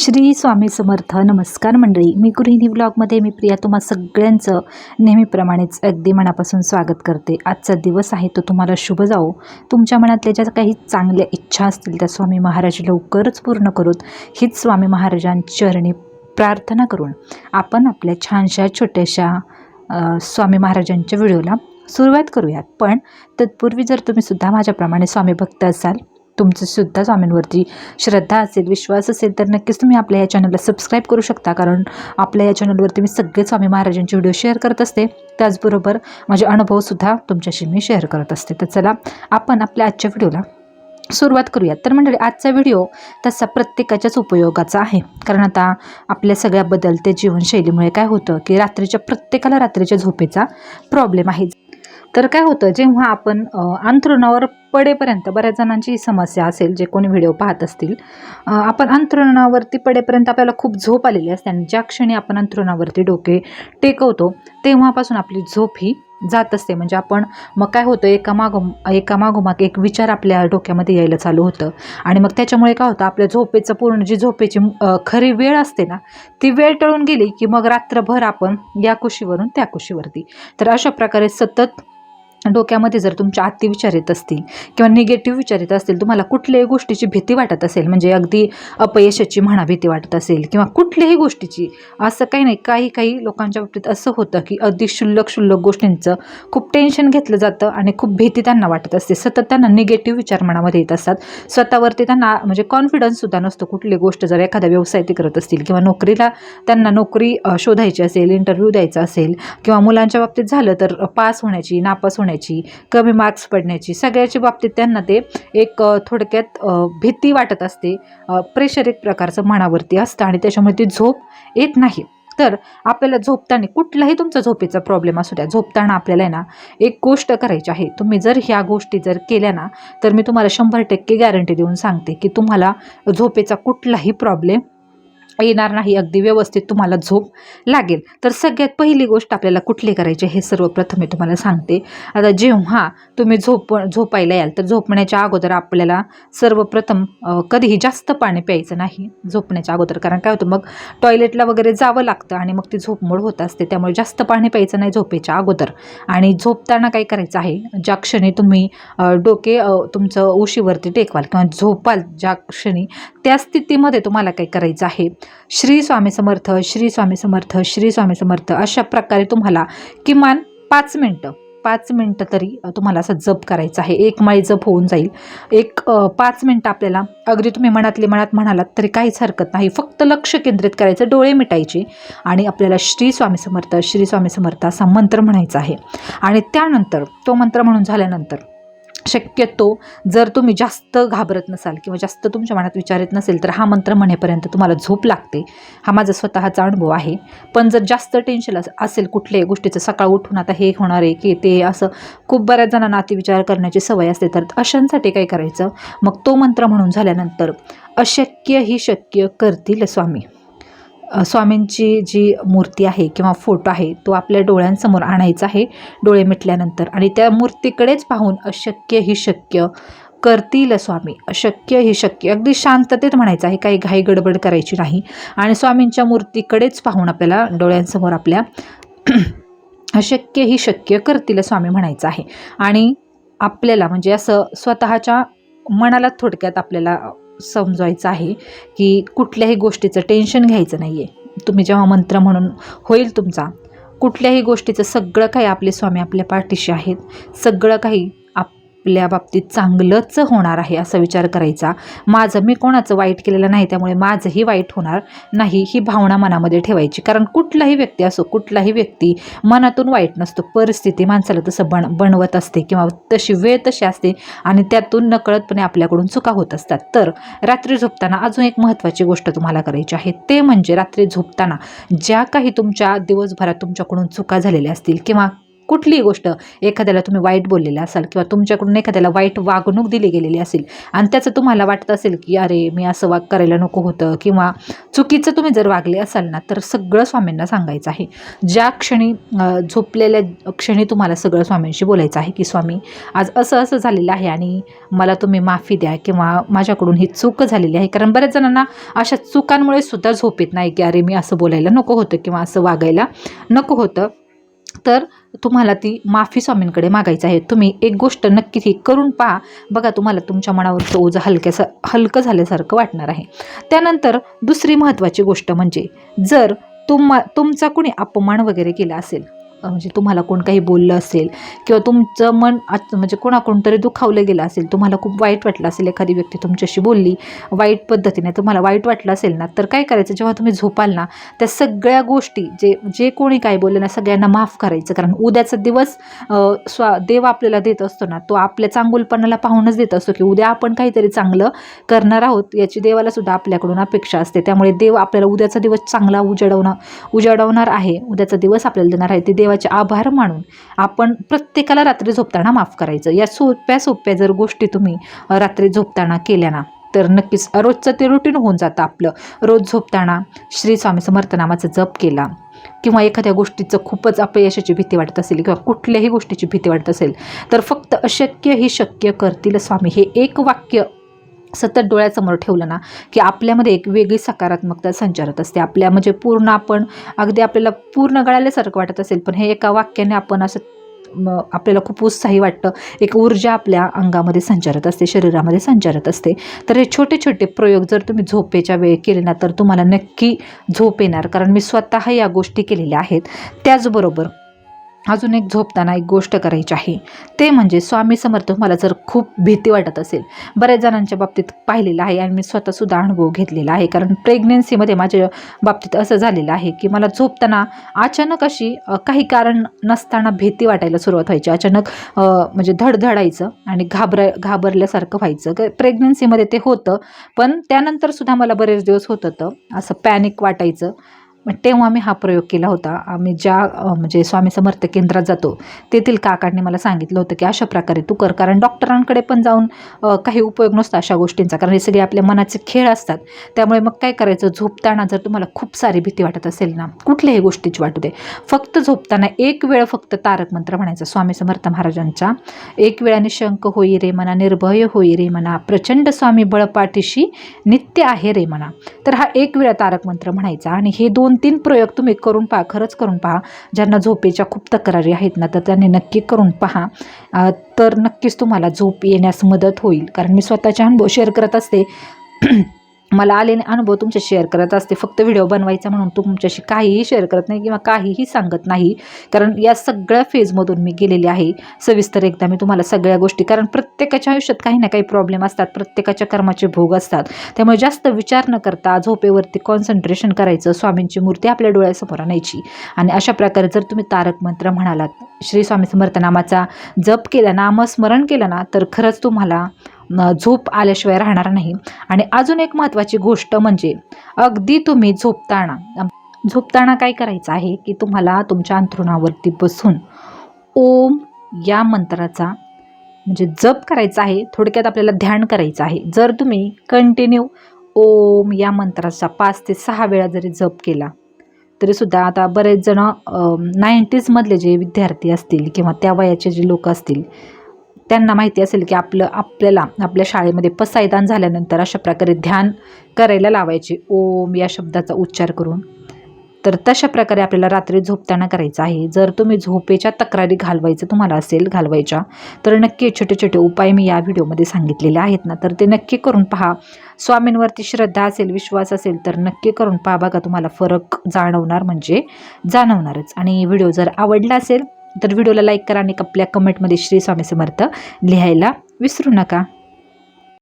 श्री स्वामी समर्थ. नमस्कार मंडळी. मी गृहिणी ब्लॉगमध्ये मी प्रिया. तुम्हा सगळ्यांचं नेहमीप्रमाणेच अगदी मनापासून स्वागत करते. आजचा दिवस आहे तो तुम्हाला शुभ जाओ तुमच्या मनातल्या ज्या काही चांगल्या इच्छा असतील त्या स्वामी महाराज लवकरच पूर्ण करूत. हीच स्वामी महाराजांचरणी चरणी प्रार्थना करून आपण आपल्या छानशा छोट्याशा स्वामी महाराजांच्या व्हिडिओला सुरुवात करूयात. पण तत्पूर्वी जर तुम्ही सुद्धा माझ्याप्रमाणे स्वामी भक्त असाल तुमचं सुद्धा स्वामींवरती श्रद्धा असेल विश्वास असेल तर नक्कीच तुम्ही आपल्या या चॅनलला सबस्क्राईब करू शकता. कारण आपल्या या चॅनलवरती मी सगळे स्वामी महाराजांचे व्हिडिओ शेअर करत असते. त्याचबरोबर माझे अनुभवसुद्धा तुमच्याशी मी शेअर करत असते. तर चला आपण आपल्या आजच्या व्हिडिओला सुरुवात करूयात. तर मंडळी आजचा व्हिडिओ तसा प्रत्येकाच्याच उपयोगाचा आहे. कारण आता आपल्या सगळ्या बदलते जीवनशैलीमुळे काय होतं की रात्रीच्या प्रत्येकाला रात्रीच्या झोपेचा प्रॉब्लेम आहे. तर काय होतं जेव्हा आपण अंथरुणावर पडेपर्यंत बऱ्याच जणांची समस्या असेल जे कोणी व्हिडिओ पाहत असतील. आपण अंथरुणावरती पडेपर्यंत आपल्याला खूप झोप आलेली असते आणि ज्या क्षणी आपण अंथरुणावरती डोके टेकवतो तेव्हापासून आपली झोप ही जात असते. म्हणजे आपण मग काय होतं एका एकामागोमाग एका मागोमाग एक विचार आपल्या डोक्यामध्ये यायला चालू होतं. आणि मग त्याच्यामुळे काय होतं आपल्या झोपेचं पूर्ण जी झोपेची खरी वेळ असते ना ती वेळ टळून गेली की मग रात्रभर आपण या कुशीवरून त्या कुशीवरती. तर अशा प्रकारे सतत डोक्यामध्ये जर तुमच्या आत्ती विचार येत असतील किंवा निगेटिव्ह विचार येत असतील तुम्हाला कुठल्याही गोष्टीची भीती वाटत असेल म्हणजे अगदी अपयशाची म्हणा भीती वाटत असेल किंवा कुठल्याही गोष्टीची असं काही नाही. काही काही लोकांच्या बाबतीत असं होतं की अगदी क्षुल्लक क्षुल्लक गोष्टींचं खूप टेन्शन घेतलं जातं आणि खूप भीती त्यांना वाटत असते. सतत त्यांना निगेटिव्ह विचार मनामध्ये येत असतात. स्वतःवरती त्यांना म्हणजे कॉन्फिडन्ससुद्धा नसतो कुठली गोष्ट. जर एखादा व्यवसाय ते करत असतील किंवा नोकरीला त्यांना नोकरी शोधायची असेल इंटरव्ह्यू द्यायचा असेल किंवा मुलांच्या बाबतीत झालं तर पास होण्याची नापास होण्याची कमी मार्क्स पडण्याची सगळ्याच्या बाबतीत त्यांना ते एक थोडक्यात भीती वाटत असते. प्रेशर एक प्रकारचं मनावरती असतं आणि त्याच्यामुळे ती झोप येत नाही. तर आपल्याला झोपताना कुठलाही तुमचा झोपेचा प्रॉब्लेम असू द्या झोपताना आपल्याला आहे ना एक गोष्ट करायची आहे. तुम्ही जर ह्या गोष्टी जर केल्या ना तर मी तुम्हाला शंभर टक्के गॅरंटी देऊन सांगते की तुम्हाला झोपेचा कुठलाही प्रॉब्लेम येणार नाही अगदी व्यवस्थित तुम्हाला झोप लागेल. तर सगळ्यात पहिली गोष्ट आपल्याला कुठली करायची हे सर्वप्रथम मी तुम्हाला सांगते. आता जेव्हा तुम्ही झोप झोपायला याल तर झोपण्याच्या अगोदर आपल्याला सर्वप्रथम कधीही जास्त पाणी प्यायचं नाही झोपण्याच्या अगोदर. कारण काय होतं मग टॉयलेटला वगैरे जावं लागतं आणि मग ती झोपमोड होत असते. त्यामुळे जास्त पाणी प्यायचं नाही झोपेच्या अगोदर. आणि झोपताना काय करायचं आहे ज्या क्षणी तुम्ही डोके तुमचं उशीवरती टेकवाल किंवा झोपाल ज्या क्षणी त्या स्थितीमध्ये तुम्हाला काय करायचं आहे श्री स्वामी समर्थ श्री स्वामी समर्थ श्री स्वामी समर्थ अशा प्रकारे तुम्हाला किमान पाच मिनटं पाच मिनटं तरी तुम्हाला असं जप करायचं आहे. एक माळी जप होऊन जाईल. एक पाच मिनटं आपल्याला अगदी तुम्ही मनातले मनात म्हणालात तरी काहीच हरकत नाही. फक्त लक्ष केंद्रित करायचं डोळे मिटायचे आणि आपल्याला श्री स्वामी समर्थ श्री स्वामी समर्थ असा मंत्र म्हणायचा आहे. आणि त्यानंतर तो मंत्र म्हणून झाल्यानंतर शक्यतो जर तुम्ही जास्त घाबरत नसाल किंवा जास्त तुमच्या मनात विचार येत नसेल तर हा मंत्र म्हणेपर्यंत तुम्हाला झोप लागते. हा माझा स्वतःचा अनुभव आहे. पण जर जास्त टेन्शन असेल कुठल्याही गोष्टीचं सकाळ उठून आता हे होणार आहे की ते असं खूप बऱ्याच जणांना अतिविचार करण्याची सवय असते तर अशांसाठी काय करायचं? मग तो मंत्र म्हणून झाल्यानंतर अशक्य ही शक्य करतील स्वामी. स्वामींची जी मूर्ती आहे किंवा फोटो आहे तो आपल्या डोळ्यांसमोर आणायचा आहे डोळे मिटल्यानंतर. आणि त्या मूर्तीकडेच पाहून अशक्य ही शक्य करतील स्वामी. अशक्य ही शक्य. अगदी शांततेत म्हणायचं आहे काही घाई गडबड करायची नाही. आणि स्वामींच्या मूर्तीकडेच पाहून आपल्याला डोळ्यांसमोर आपल्या अशक्य ही शक्य करतील स्वामी म्हणायचं आहे. आणि आपल्याला म्हणजे असं स्वतःच्या मनाला थोडक्यात आपल्याला समजायचं आहे की कुठल्याही गोष्टीचं टेन्शन घ्यायचं नाही आहे तुम्ही जेव्हा मंत्र म्हणून होईल तुमचा कुठल्याही गोष्टीचं सगळं काही आपले स्वामी आपल्या पाठीशी आहेत. सगळं काही आपल्या बाबतीत चांगलंच होणार आहे असा विचार करायचा. माझं मी कोणाचं वाईट केलेलं नाही त्यामुळे माझंही वाईट होणार नाही ही भावना मनामध्ये ठेवायची. कारण कुठलाही व्यक्ती असो कुठलाही व्यक्ती मनातून वाईट नसतो. परिस्थिती माणसाला तसं बन बनवत असते किंवा तशी वेळ तशी असते आणि त्यातून नकळतपणे आपल्याकडून चुका होत असतात. तर रात्री झोपताना अजून एक महत्त्वाची गोष्ट तुम्हाला करायची आहे. ते म्हणजे रात्री झोपताना ज्या काही तुमच्या दिवसभरात तुमच्याकडून चुका झालेल्या असतील किंवा कुठलीही गोष्ट एखाद्याला तुम्ही वाईट बोललेला असाल किंवा तुमच्याकडून एखाद्याला वाईट वागणूक दिली गेलेली असेल आणि त्याचं तुम्हाला वाटत असेल की अरे मी असं वाग करायला नको होतं. किंवा चुकीचं तुम्ही जर वागले असाल ना तर सगळं स्वामींना सांगायचं आहे. ज्या क्षणी झोपलेल्या क्षणी तुम्हाला सगळं स्वामींशी बोलायचं आहे की स्वामी आज असं असं झालेलं आहे आणि मला तुम्ही माफी द्या किंवा माझ्याकडून ही चूक झालेली आहे. कारण बऱ्याच जणांना अशा चुकांमुळे सुद्धा झोप येत नाही की अरे मी असं बोलायला नको होतं किंवा असं वागायला नको होतं. तर तुम्हाला ती माफी स्वामींकडे मागायचं आहे. तुम्ही एक गोष्ट नक्की ही करून पहा. बघा तुम्हाला तुमच्या मनावरचं ओझं हलक्यासा हलकं झाल्यासारखं वाटणार आहे. त्यानंतर दुसरी महत्त्वाची गोष्ट म्हणजे जर तुम्हा तुमचा कुणी अपमान वगैरे केला असेल म्हणजे तुम्हाला कोण काही बोललं असेल किंवा तुमचं मन म्हणजे कोणाकडून तरी दुखावलं गेलं असेल तुम्हाला खूप वाईट वाटलं असेल एखादी व्यक्ती तुमच्याशी बोलली वाईट पद्धतीने तुम्हाला वाईट वाटलं असेल ना तर काय करायचं? जेव्हा तुम्ही झोपाल ना त्या सगळ्या गोष्टी जे जे कोणी काय बोलले ना सगळ्यांना माफ करायचं. कारण उद्याचा दिवस स्वा देव आपल्याला देत असतो ना तो आपल्या चांगुलपणाला पाहूनच देत असतो की उद्या आपण काहीतरी चांगलं करणार आहोत. याची देवाला सुद्धा आपल्याकडून अपेक्षा असते. त्यामुळे देव आपल्याला उद्याचा दिवस चांगला उजाडवणं उजाडवणार आहे. उद्याचा दिवस आपल्याला देणार आहे. ते देवाचे आभार मानून आपण प्रत्येकाला रात्री झोपताना माफ करायचं. या सोप्या सोप्या जर गोष्टी तुम्ही रात्री झोपताना केल्या ना तर नक्कीच रोजचं ते रुटीन होऊन जातं आपलं. रोज झोपताना श्री स्वामी समर्थ नामाचा जप केला किंवा एखाद्या गोष्टीचं खूपच अपयशाची भीती वाटत असेल किंवा कुठल्याही गोष्टीची भीती वाटत असेल तर फक्त अशक्य ही शक्य करतील स्वामी. हे एक वाक्य सतत डोळ्यासमोर ठेवलं ना की आपल्यामध्ये एक वेगळी सकारात्मकता संचारत असते. आपल्या म्हणजे पूर्ण आपण अगदी आपल्याला पूर्ण गळाल्यासारखं वाटत असेल पण हे एका वाक्याने आपण असं आपल्याला खूप उत्साही वाटतं. एक ऊर्जा आपल्या अंगामध्ये संचारत असते शरीरामध्ये संचारत असते. तर हे छोटे छोटे प्रयोग जर तुम्ही झोपेच्या वेळी केले ना तर तुम्हाला नक्की झोप येणार. कारण मी स्वतः या गोष्टी केलेल्या आहेत. त्याचबरोबर अजून एक झोपताना एक गोष्ट करायची आहे. ते म्हणजे स्वामी समर्थ मला जर खूप भीती वाटत असेल बऱ्याच जणांच्या बाबतीत पाहिलेलं आहे आणि मी स्वतःसुद्धा अनुभव घेतलेला आहे. कारण प्रेग्नेन्सीमध्ये माझ्या बाबतीत असं झालेलं आहे की मला झोपताना अचानक अशी काही कारण नसताना भीती वाटायला सुरुवात व्हायची. अचानक म्हणजे धडधडायचं आणि घाबर घाबरल्यासारखं व्हायचं. क- प्रेग्नन्सीमध्ये ते होतं पण त्यानंतरसुद्धा मला बरेच दिवस होत होतं. असं पॅनिक वाटायचं. मग तेव्हा मी हा प्रयोग केला होता. आम्ही ज्या म्हणजे स्वामी समर्थ केंद्रात जातो तेथील काकांनी मला सांगितलं होतं की अशा प्रकारे तू कर. कारण डॉक्टरांकडे पण जाऊन काही उपयोग नसतो अशा गोष्टींचा. कारण हे सगळे आपल्या मनाचे खेळ असतात. त्यामुळे मग काय करायचं? झोपताना जर तुम्हाला खूप सारी भीती वाटत असेल ना कुठल्याही गोष्टीची वाटू दे. फक्त झोपताना एक वेळ फक्त तारक मंत्र म्हणायचा. स्वामी समर्थ महाराजांचा एक वेळा निशंक होई रे मना निर्भय होई रे मना प्रचंड स्वामी बळपाठीशी नित्य आहे रे मना. तर हा एक वेळा तारक मंत्र म्हणायचा. आणि हे दोन तीन प्रयोग तुम्ही करून पहा खरंच करून पहा. ज्यांना झोपेच्या खूप तक्रारी आहेत ना तर त्यांनी नक्की करून पहा. तर नक्कीच तुम्हाला झोप येण्यास मदत होईल. कारण मी स्वतःचे अनुभव शेअर करत असते. मला आलेले अनुभव तुमच्या शेअर करत असते. फक्त व्हिडिओ बनवायचा म्हणून तुमच्याशी काहीही शेअर करत नाही किंवा काहीही सांगत नाही. कारण या सगळ्या फेजमधून मी गेलेली आहे. सविस्तर एकदा मी तुम्हाला सगळ्या गोष्टी कारण प्रत्येकाच्या आयुष्यात काही ना काही प्रॉब्लेम असतात. प्रत्येकाच्या कर्माचे भोग असतात. त्यामुळे जास्त विचार न करता झोपेवरती कॉन्सन्ट्रेशन करायचं स्वामींची मूर्ती आपल्या डोळ्यासमोर आणायची. आणि अशा प्रकारे जर तुम्ही तारक मंत्र म्हणालात श्री स्वामी समर्थ नामाचा जप केला नामस्मरण केलं ना तर खरंच तुम्हाला झोप आल्याशिवाय राहणार नाही. आणि अजून एक महत्त्वाची गोष्ट म्हणजे अगदी तुम्ही झोपताना झोपताना काय करायचं आहे की तुम्हाला तुमच्या अंथरुणावरती बसून ओम या मंत्राचा म्हणजे जप करायचा आहे थोडक्यात आपल्याला ध्यान करायचं आहे. जर तुम्ही कंटिन्यू ओम या मंत्राचा पाच ते सहा वेळा जरी जप केला तरीसुद्धा आता बरेच जण नाईंटीजमधले जे विद्यार्थी असतील किंवा त्या वयाचे जे लोक असतील त्यांना माहिती असेल की आपलं आपल्याला आपल्या शाळेमध्ये पसायदान झाल्यानंतर अशा प्रकारे ध्यान करायला लावायचे. ओम या शब्दाचा उच्चार करून. तर तशा प्रकारे आपल्याला रात्री झोपताना करायचं आहे. जर तुम्ही झोपेच्या तक्रारी घालवायचं तुम्हाला असेल घालवायच्या तर नक्की छोटे छोटे उपाय मी या व्हिडिओमध्ये सांगितलेले आहेत ना. तर ते नक्की करून पहा. स्वामींवरती श्रद्धा असेल विश्वास असेल तर नक्की करून पहा. बघा तुम्हाला फरक जाणवणार म्हणजे जाणवणारच. आणि व्हिडिओ जर आवडला असेल तर व्हिडिओला लाईक करा आणि आपल्या कमेंटमध्ये श्री स्वामी समर्थ लिहायला विसरू नका.